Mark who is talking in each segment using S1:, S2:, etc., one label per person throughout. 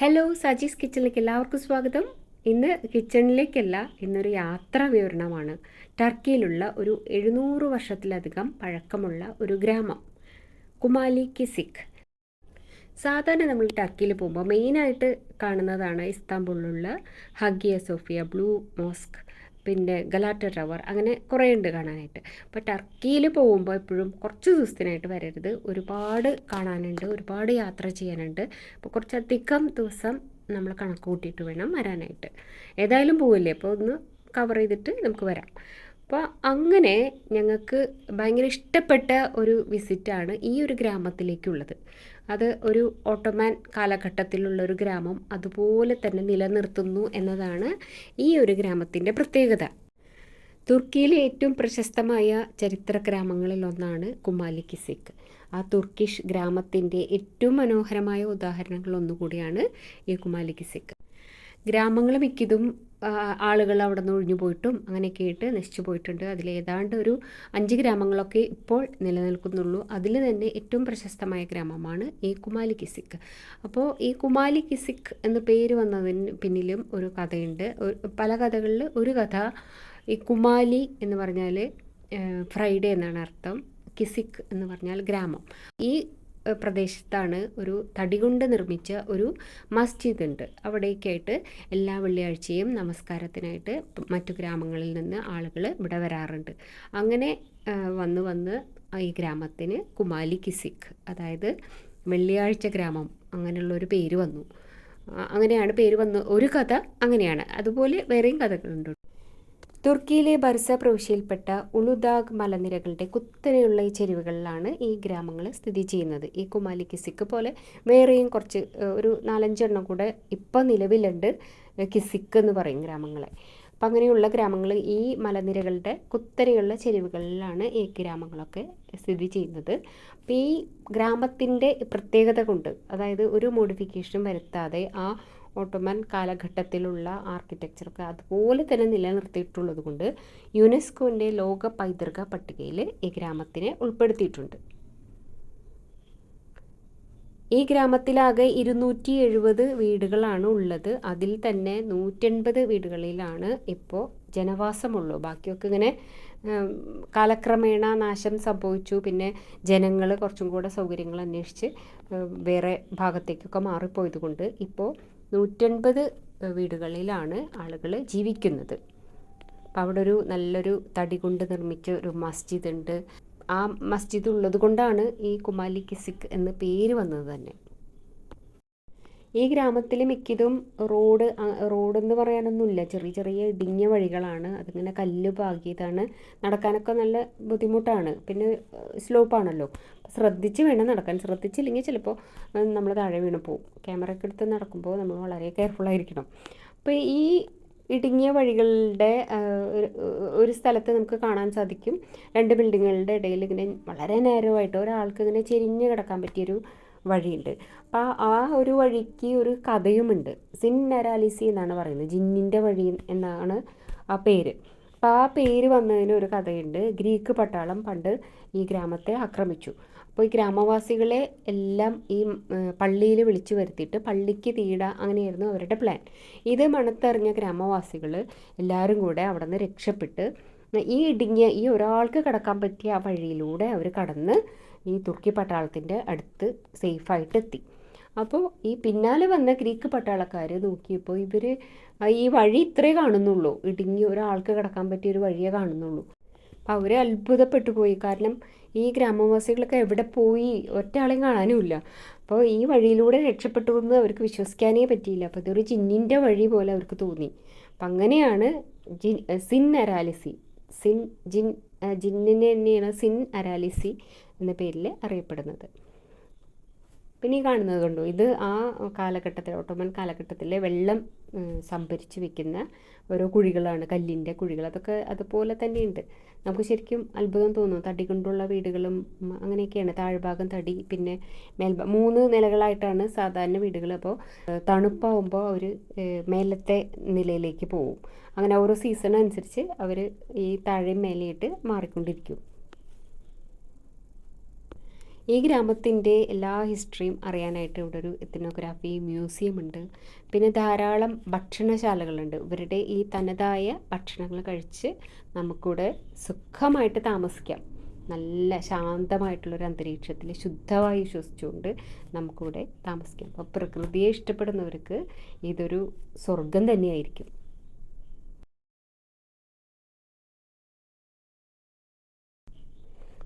S1: Hello Saji's കിച്ചണിലേക്ക് എല്ലാവർക്കും സ്വാഗതം. ഇന്ന് കിച്ചണിലേക്കല്ല ഇന്നൊരു യാത്രാ വിവരണമാണ്. ടർക്കിയിലുള്ള ഒരു എഴുന്നൂറ് വർഷത്തിലധികം പഴക്കമുള്ള ഒരു ഗ്രാമം കുമാലി കിസിഖ് സാധാരണ നമ്മൾ ടർക്കിയിൽ പോകുമ്പോൾ മെയിനായിട്ട് കാണുന്നതാണ് ഇസ്താംബുളിലുള്ള ഹഗിയ സോഫിയ ബ്ലൂ മോസ്ക്. പിന്നെ ഗലാറ്റ ടവർ അങ്ങനെ കുറേ ഉണ്ട് കാണാനായിട്ട്. അപ്പോൾ ടർക്കിയിൽ പോകുമ്പോൾ എപ്പോഴും കുറച്ച് ദിവസത്തിനായിട്ട് വരരുത്. ഒരുപാട് കാണാനുണ്ട് ഒരുപാട് യാത്ര ചെയ്യാനുണ്ട്. അപ്പോൾ കുറച്ചധികം ദിവസം നമ്മൾ കണക്ക് കൂട്ടിയിട്ട് വേണം വരാനായിട്ട്. ഏതായാലും പോവില്ലേ? അപ്പോൾ ഒന്ന് കവർ ചെയ്തിട്ട് നമുക്ക് വരാം. അപ്പോൾ അങ്ങനെ ഞങ്ങൾക്ക് ഭയങ്കര ഇഷ്ടപ്പെട്ട ഒരു വിസിറ്റാണ് ഈ ഒരു ഗ്രാമത്തിലേക്കുള്ളത്. അത് ഒരു ഓട്ടോമാൻ കാലഘട്ടത്തിലുള്ള ഒരു ഗ്രാമം അതുപോലെ തന്നെ നിലനിർത്തുന്നു എന്നതാണ് ഈ ഒരു ഗ്രാമത്തിന്റെ പ്രത്യേകത. തുർക്കിയിലെ ഏറ്റവും പ്രശസ്തമായ ചരിത്ര ഗ്രാമങ്ങളിലൊന്നാണ് കുമാലി കിസിക് ആ തുർക്കിഷ് ഗ്രാമത്തിന്റെ ഏറ്റവും മനോഹരമായ ഉദാഹരണങ്ങൾ ഒന്നുകൂടിയാണ് ഈ കുമാലി കിസിക് ഗ്രാമങ്ങൾ മിക്കതും ആളുകൾ അവിടെ നിന്ന് ഒഴിഞ്ഞു പോയിട്ടും അങ്ങനെയൊക്കെ ആയിട്ട് നശിച്ചു പോയിട്ടുണ്ട്. അതിൽ ഏതാണ്ട് ഒരു അഞ്ച് ഗ്രാമങ്ങളൊക്കെ ഇപ്പോൾ നിലനിൽക്കുന്നുള്ളൂ. അതിൽ തന്നെ ഏറ്റവും പ്രശസ്തമായ ഗ്രാമമാണ് ഈ കുമാലി കിസിക്. അപ്പോൾ ഈ കുമാലി കിസിക് എന്ന പേര് വന്നതിന് പിന്നിലും ഒരു കഥയുണ്ട്. പല കഥകളിൽ ഒരു കഥ ഈ കുമാലി എന്ന് പറഞ്ഞാൽ ഫ്രൈഡേ എന്നാണ് അർത്ഥം കിസിക് എന്ന് പറഞ്ഞാൽ ഗ്രാമം. ഈ പ്രദേശത്താണ് ഒരു തടി കൊണ്ട് നിർമ്മിച്ച ഒരു മസ്ജിദ് ഉണ്ട് അവിടേക്കായിട്ട് എല്ലാ വെള്ളിയാഴ്ചയും നമസ്കാരത്തിനായിട്ട് മറ്റു ഗ്രാമങ്ങളിൽ നിന്ന് ആളുകൾ ഇവിടെ വരാറുണ്ട്. അങ്ങനെ വന്ന് വന്ന് ഈ ഗ്രാമത്തിന് കുമാലി കിസിഖ് അതായത് വെള്ളിയാഴ്ച ഗ്രാമം അങ്ങനെയുള്ള ഒരു പേര് വന്നു. അങ്ങനെയാണ് പേര് വന്നു ഒരു കഥ അങ്ങനെയാണ്. അതുപോലെ വേറെയും കഥകളുണ്ട്. തുർക്കിയിലെ ബർസ പ്രവിശ്യയിൽപ്പെട്ട ഉളുദാഗ് മലനിരകളുടെ കുത്തനെയുള്ള ഈ ചെരുവുകളിലാണ് ഈ ഗ്രാമങ്ങൾ സ്ഥിതി ചെയ്യുന്നത്. ഈ കുമാലി കിസിക്ക് പോലെ വേറെയും കുറച്ച് ഒരു നാലഞ്ചെണ്ണം കൂടെ ഇപ്പം നിലവിലുണ്ട് കിസിക്ക് എന്ന് പറയും ഗ്രാമങ്ങളെ. അപ്പം അങ്ങനെയുള്ള ഗ്രാമങ്ങൾ ഈ മലനിരകളുടെ കുത്തനെയുള്ള ചെരുവുകളിലാണ് ഈ ഗ്രാമങ്ങളൊക്കെ സ്ഥിതി ചെയ്യുന്നത്. അപ്പോൾ ഈ ഗ്രാമത്തിന്റെ പ്രത്യേകത കൊണ്ട് അതായത് ഒരു മോഡിഫിക്കേഷനും വരുത്താതെ ആ ഓട്ടോമൻ കാലഘട്ടത്തിലുള്ള ആർക്കിടെക്ചറൊക്കെ അതുപോലെ തന്നെ നിലനിർത്തിയിട്ടുള്ളത് കൊണ്ട് യുനെസ്കോന്റെ ലോക പൈതൃക പട്ടികയിൽ ഈ ഗ്രാമത്തിനെ ഉൾപ്പെടുത്തിയിട്ടുണ്ട്. ഈ ഗ്രാമത്തിലാകെ ഇരുന്നൂറ്റി എഴുപത് വീടുകളാണ് ഉള്ളത്. അതിൽ തന്നെ നൂറ്റൻപത് വീടുകളിലാണ് ഇപ്പോൾ ജനവാസമുള്ളൂ ബാക്കിയൊക്കെ ഇങ്ങനെ കാലക്രമേണ നാശം സംഭവിച്ചു. പിന്നെ ജനങ്ങൾ കുറച്ചും കൂടെ സൗകര്യങ്ങൾ അന്വേഷിച്ച് വേറെ ഭാഗത്തേക്കൊക്കെ മാറിപ്പോയത് കൊണ്ട് ഇപ്പോൾ നൂറ്റൻപത് വീടുകളിലാണ് ആളുകൾ ജീവിക്കുന്നത്. അപ്പം അവിടെ ഒരു നല്ലൊരു തടി കൊണ്ട് നിർമ്മിച്ച ഒരു മസ്ജിദ് ഉണ്ട് ആ മസ്ജിദ് ഉള്ളത് കൊണ്ടാണ് ഈ കുമാലി കിസിക് എന്ന് പേര് വന്നത് തന്നെ. ഈ ഗ്രാമത്തിൽ മിക്കതും റോഡ് റോഡ് എന്ന് പറയാനൊന്നുമില്ല. ചെറിയ ചെറിയ ഇടിഞ്ഞ വഴികളാണ്. അതിങ്ങനെ കല്ല് പാകിയതാണ്. നടക്കാനൊക്കെ നല്ല ബുദ്ധിമുട്ടാണ്. പിന്നെ സ്ലോപ്പാണല്ലോ. ശ്രദ്ധിച്ച് വേണം നടക്കാൻ. ശ്രദ്ധിച്ചില്ലെങ്കിൽ ചിലപ്പോൾ നമ്മൾ താഴെ വീണ് പോകും ക്യാമറ ഒക്കെ എടുത്ത് നടക്കുമ്പോൾ നമ്മൾ വളരെ കെയർഫുൾ ആയിരിക്കണം. അപ്പോൾ ഈ ഇടുങ്ങിയ വഴികളുടെ ഒരു സ്ഥലത്ത് നമുക്ക് കാണാൻ സാധിക്കും. രണ്ട് ബിൽഡിങ്ങുകളുടെ ഇടയിൽ ഇങ്ങനെ വളരെ നേരമായിട്ട് ഒരാൾക്ക് ഇങ്ങനെ ചെരിഞ്ഞ് കിടക്കാൻ പറ്റിയൊരു വഴിയുണ്ട്. അപ്പോൾ ആ ഒരു വഴിക്ക് ഒരു കഥയുമുണ്ട്. സിൻ നരാലിസി എന്നാണ് പറയുന്നത്. ജിന്നിന്റെ വഴി എന്നാണ് ആ പേര്. അപ്പോൾ ആ പേര് വന്നതിന് ഒരു കഥയുണ്ട്. ഗ്രീക്ക് പട്ടാളം പണ്ട് ഈ ഗ്രാമത്തെ ആക്രമിച്ചു. അപ്പോൾ ഈ ഗ്രാമവാസികളെ എല്ലാം ഈ പള്ളിയിൽ വിളിച്ചു വരുത്തിയിട്ട് പള്ളിക്ക് തീട അങ്ങനെയായിരുന്നു അവരുടെ പ്ലാൻ. ഇത് മണത്തെറിഞ്ഞ ഗ്രാമവാസികൾ എല്ലാവരും കൂടെ അവിടെ നിന്ന് രക്ഷപ്പെട്ട് ഈ ഇടുങ്ങിയ ഈ ഒരാൾക്ക് കടക്കാൻ പറ്റിയ ആ വഴിയിലൂടെ അവർ കടന്ന് ഈ തുർക്കി പട്ടാളത്തിന്റെ അടുത്ത് സേഫായിട്ട് എത്തി. അപ്പോൾ ഈ പിന്നാലെ വന്ന ഗ്രീക്ക് പട്ടാളക്കാർ നോക്കിയപ്പോൾ ഇവർ ഈ വഴി ഇത്രേ കാണുന്നുള്ളൂ. ഇടുങ്ങി ഒരാൾക്ക് കിടക്കാൻ പറ്റിയ ഒരു വഴിയേ കാണുന്നുള്ളൂ. അപ്പോൾ അവർ അത്ഭുതപ്പെട്ടു പോയി. കാരണം ഈ ഗ്രാമവാസികളൊക്കെ എവിടെ പോയി ഒറ്റയാളെയും കാണാനുമില്ല. അപ്പോൾ ഈ വഴിയിലൂടെ രക്ഷപ്പെട്ടു എന്ന് അവർക്ക് വിശ്വസിക്കാനേ പറ്റിയില്ല. അപ്പോൾ ഇതൊരു ജിന്നിന്റെ വഴി പോലെ അവർക്ക് തോന്നി. അപ്പം അങ്ങനെയാണ് ജിൻ സിൻ അരാലിസി. സിൻ ജിൻ ജിന്നിനെ തന്നെയാണ് സിൻ അരാലിസി എന്ന പേരിൽ അറിയപ്പെടുന്നത്. പിന്നെ ഈ കാണുന്നത് കണ്ടു? ഇത് ആ കാലഘട്ടത്തിൽ ഓട്ടോമൻ കാലഘട്ടത്തിലെ വെള്ളം സംഭരിച്ച് വെക്കുന്ന ഓരോ കുഴികളാണ് കല്ലിന്റെ കുഴികൾ. അതൊക്കെ അതുപോലെ തന്നെയുണ്ട്. നമുക്ക് ശരിക്കും അത്ഭുതം തോന്നും. തടി കൊണ്ടുള്ള വീടുകളും അങ്ങനെയൊക്കെയാണ്. താഴ്ഭാഗം തടി പിന്നെ മേൽഭാ മൂന്ന് നിലകളായിട്ടാണ് സാധാരണ വീടുകൾ. അപ്പോൾ തണുപ്പാവുമ്പോൾ അവർ മേലത്തെ നിലയിലേക്ക് പോവും അങ്ങനെ ഓരോ സീസൺ അനുസരിച്ച് അവർ ഈ താഴെയും മേലെയിട്ട് മാറിക്കൊണ്ടിരിക്കും. ഈ ഗ്രാമത്തിന്റെ എല്ലാ ഹിസ്റ്ററിയും അറിയാനായിട്ട് ഇവിടെ ഒരു എത്തനോഗ്രാഫി മ്യൂസിയം ഉണ്ട്. പിന്നെ ധാരാളം ഭക്ഷണശാലകളുണ്ട്. ഇവരുടെ ഈ തനതായ ഭക്ഷണങ്ങൾ കഴിച്ച് നമുക്കിവിടെ സുഖമായിട്ട് താമസിക്കാം. നല്ല ശാന്തമായിട്ടുള്ളൊരു അന്തരീക്ഷത്തിൽ ശുദ്ധമായി ശ്വസിച്ചുകൊണ്ട് നമുക്കിവിടെ താമസിക്കാം. അപ്പോൾ പ്രകൃതിയെ ഇഷ്ടപ്പെടുന്നവർക്ക് ഇതൊരു സ്വർഗം തന്നെയായിരിക്കും.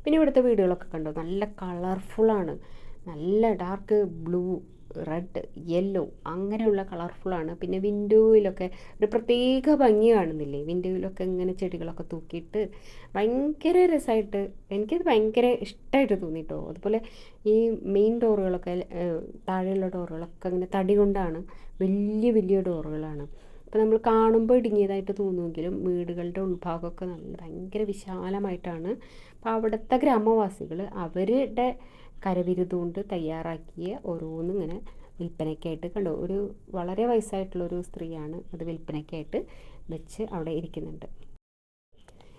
S1: പിന്നെ ഇവിടുത്തെ വീടുകളൊക്കെ കണ്ടോ? നല്ല കളർഫുള്ളാണ് നല്ല ഡാർക്ക് ബ്ലൂ റെഡ് യെല്ലോ അങ്ങനെയുള്ള കളർഫുള്ളാണ് പിന്നെ വിൻഡോയിലൊക്കെ ഒരു പ്രത്യേക ഭംഗി കാണുന്നില്ലേ? വിൻഡോയിലൊക്കെ ഇങ്ങനെ ചെടികളൊക്കെ തൂക്കിയിട്ട് ഭയങ്കര രസമായിട്ട് എനിക്കത് ഭയങ്കര ഇഷ്ടമായിട്ട് തോന്നിട്ടോ. അതുപോലെ ഈ മെയിൻ ഡോറുകളൊക്കെ താഴെയുള്ള ഡോറുകളൊക്കെ ഇങ്ങനെ തടി കൊണ്ടാണ് വലിയ വലിയ ഡോറുകളാണ് അപ്പോൾ നമ്മൾ കാണുമ്പോൾ ഇടുങ്ങിയതായിട്ട് തോന്നുമെങ്കിലും വീടുകളുടെ ഉൾഭാഗമൊക്കെ നല്ല ഭയങ്കര വിശാലമായിട്ടാണ് അപ്പോൾ അവിടുത്തെ ഗ്രാമവാസികൾ അവരുടെ കരവിരുതുകൊണ്ട് തയ്യാറാക്കിയ ഓരോന്നും ഇങ്ങനെ വിൽപ്പനയ്ക്കായിട്ട് കണ്ടു. ഒരു വളരെ വയസ്സായിട്ടുള്ളൊരു സ്ത്രീയാണ് അത് വിൽപ്പനയ്ക്കായിട്ട് വെച്ച് അവിടെ ഇരിക്കുന്നുണ്ട്.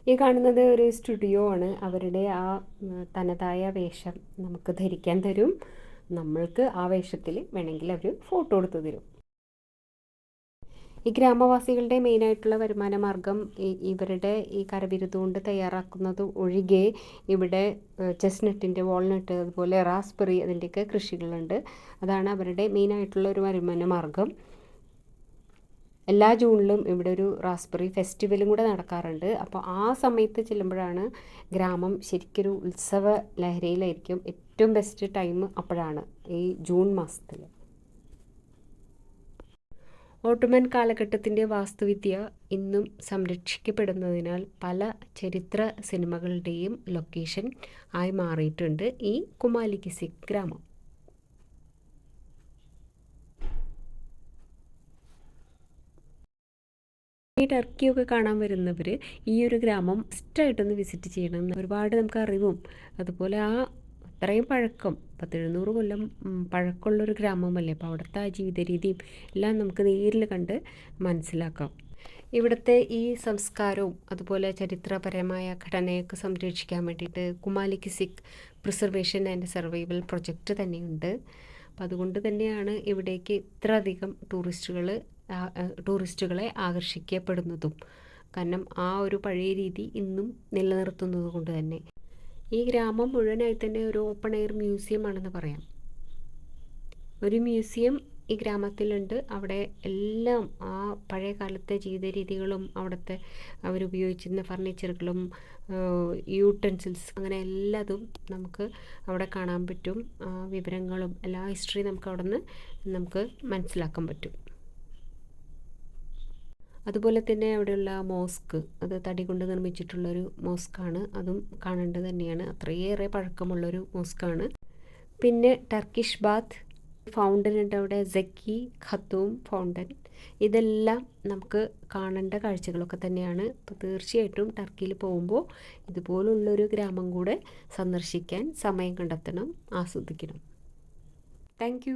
S1: ഈ കാണുന്നത് ഒരു സ്റ്റുഡിയോ ആണ്. അവരുടെ ആ തനതായ വേഷം നമുക്ക് ധരിക്കാൻ തരും. നമ്മൾക്ക് ആ വേഷത്തിൽ വേണമെങ്കിൽ അവർ ഫോട്ടോ എടുത്ത് തരും. ഈ ഗ്രാമവാസികളുടെ മെയിനായിട്ടുള്ള വരുമാന മാർഗം ഇവരുടെ ഈ കരവിരുത് കൊണ്ട് തയ്യാറാക്കുന്നത് ഒഴികെ ഇവിടെ ചെസ്നട്ടിന്റെ വാൾനട്ട് അതുപോലെ റാസ്ബെറി അതിന്റെയൊക്കെ കൃഷികളുണ്ട്. അതാണ് അവരുടെ മെയിനായിട്ടുള്ള ഒരു വരുമാന മാർഗം. എല്ലാ ജൂണിലും ഇവിടെ ഒരു റാസ്ബെറി ഫെസ്റ്റിവലും കൂടെ നടക്കാറുണ്ട്. അപ്പോൾ ആ സമയത്ത് ചെല്ലുമ്പോഴാണ് ഗ്രാമം ശരിക്കൊരു ഉത്സവ ലഹരിയിലായിരിക്കും ഏറ്റവും ബെസ്റ്റ് ടൈം അപ്പോഴാണ് ഈ ജൂൺ മാസത്തിൽ ഓട്ടോമൻ കാലഘട്ടത്തിന്റെ വാസ്തുവിദ്യ ഇന്നും സംരക്ഷിക്കപ്പെടുന്നതിനാൽ പല ചരിത്ര സിനിമകളുടെയും ലൊക്കേഷൻ ആയി മാറിയിട്ടുണ്ട് ഈ കുമാലികിസി ഗ്രാമം. ഈ ടർക്കിയൊക്കെ കാണാൻ വരുന്നവർ ഈ ഒരു ഗ്രാമം ഇഷ്ടമായിട്ടൊന്ന് വിസിറ്റ് ചെയ്യണം ഒരുപാട് നമുക്ക് അറിവും. അതുപോലെ ആ അത്രയും പഴക്കം. പത്തെഴുന്നൂറ് കൊല്ലം പഴക്കമുള്ളൊരു ഗ്രാമമല്ലേ? അപ്പോൾ അവിടുത്തെ ആ ജീവിത രീതിയും എല്ലാം നമുക്ക് നേരിൽ കണ്ട് മനസ്സിലാക്കാം. ഇവിടുത്തെ ഈ സംസ്കാരവും അതുപോലെ ചരിത്രപരമായ ഘടനയൊക്കെ സംരക്ഷിക്കാൻ വേണ്ടിയിട്ട് കുമാലിക്ക് Sikh preservation and survival project തന്നെയുണ്ട്. അപ്പം അതുകൊണ്ട് തന്നെയാണ് ഇവിടേക്ക് ഇത്ര അധികം ടൂറിസ്റ്റുകൾ ടൂറിസ്റ്റുകളെ ആകർഷിക്കപ്പെടുന്നതും. കാരണം ആ ഒരു പഴയ രീതി ഇന്നും നിലനിർത്തുന്നത് കൊണ്ട് തന്നെ. ഈ ഗ്രാമം മുഴുവനായി തന്നെ ഒരു ഓപ്പൺ എയർ മ്യൂസിയം ആണെന്ന് പറയാം. ഒരു മ്യൂസിയം ഈ ഗ്രാമത്തിലുണ്ട്. അവിടെ എല്ലാം ആ പഴയ കാലത്തെ ജീവിത രീതികളും അവിടുത്തെ അവരുപയോഗിച്ചിരുന്ന ഫർണിച്ചറുകളും യൂട്ടൻസിൽസ് അങ്ങനെ എല്ലാതും നമുക്ക് അവിടെ കാണാൻ പറ്റും. വിവരങ്ങളും എല്ലാ ഹിസ്റ്ററിയും നമുക്ക് അവിടെ നിന്ന് നമുക്ക് മനസ്സിലാക്കാൻ പറ്റും. അതുപോലെ തന്നെ അവിടെയുള്ള മോസ്ക് അത് തടി കൊണ്ട് നിർമ്മിച്ചിട്ടുള്ളൊരു മോസ്കാണ്. അതും കാണേണ്ടത് തന്നെയാണ്. അത്രയേറെ പഴക്കമുള്ളൊരു മോസ്കാണ്. പിന്നെ ടർക്കിഷ് ബാത്ത് ഫൗണ്ടൻ ഉണ്ട് അവിടെ. ജക്കി ഖത്തൂം ഫൗണ്ടൻ ഇതെല്ലാം നമുക്ക് കാണേണ്ട കാഴ്ചകളൊക്കെ തന്നെയാണ്. അപ്പോൾ തീർച്ചയായിട്ടും ടർക്കിയിൽ പോകുമ്പോൾ ഇതുപോലുള്ളൊരു ഗ്രാമം കൂടെ സന്ദർശിക്കാൻ സമയം കണ്ടെത്തണം ആസ്വദിക്കണം. താങ്ക്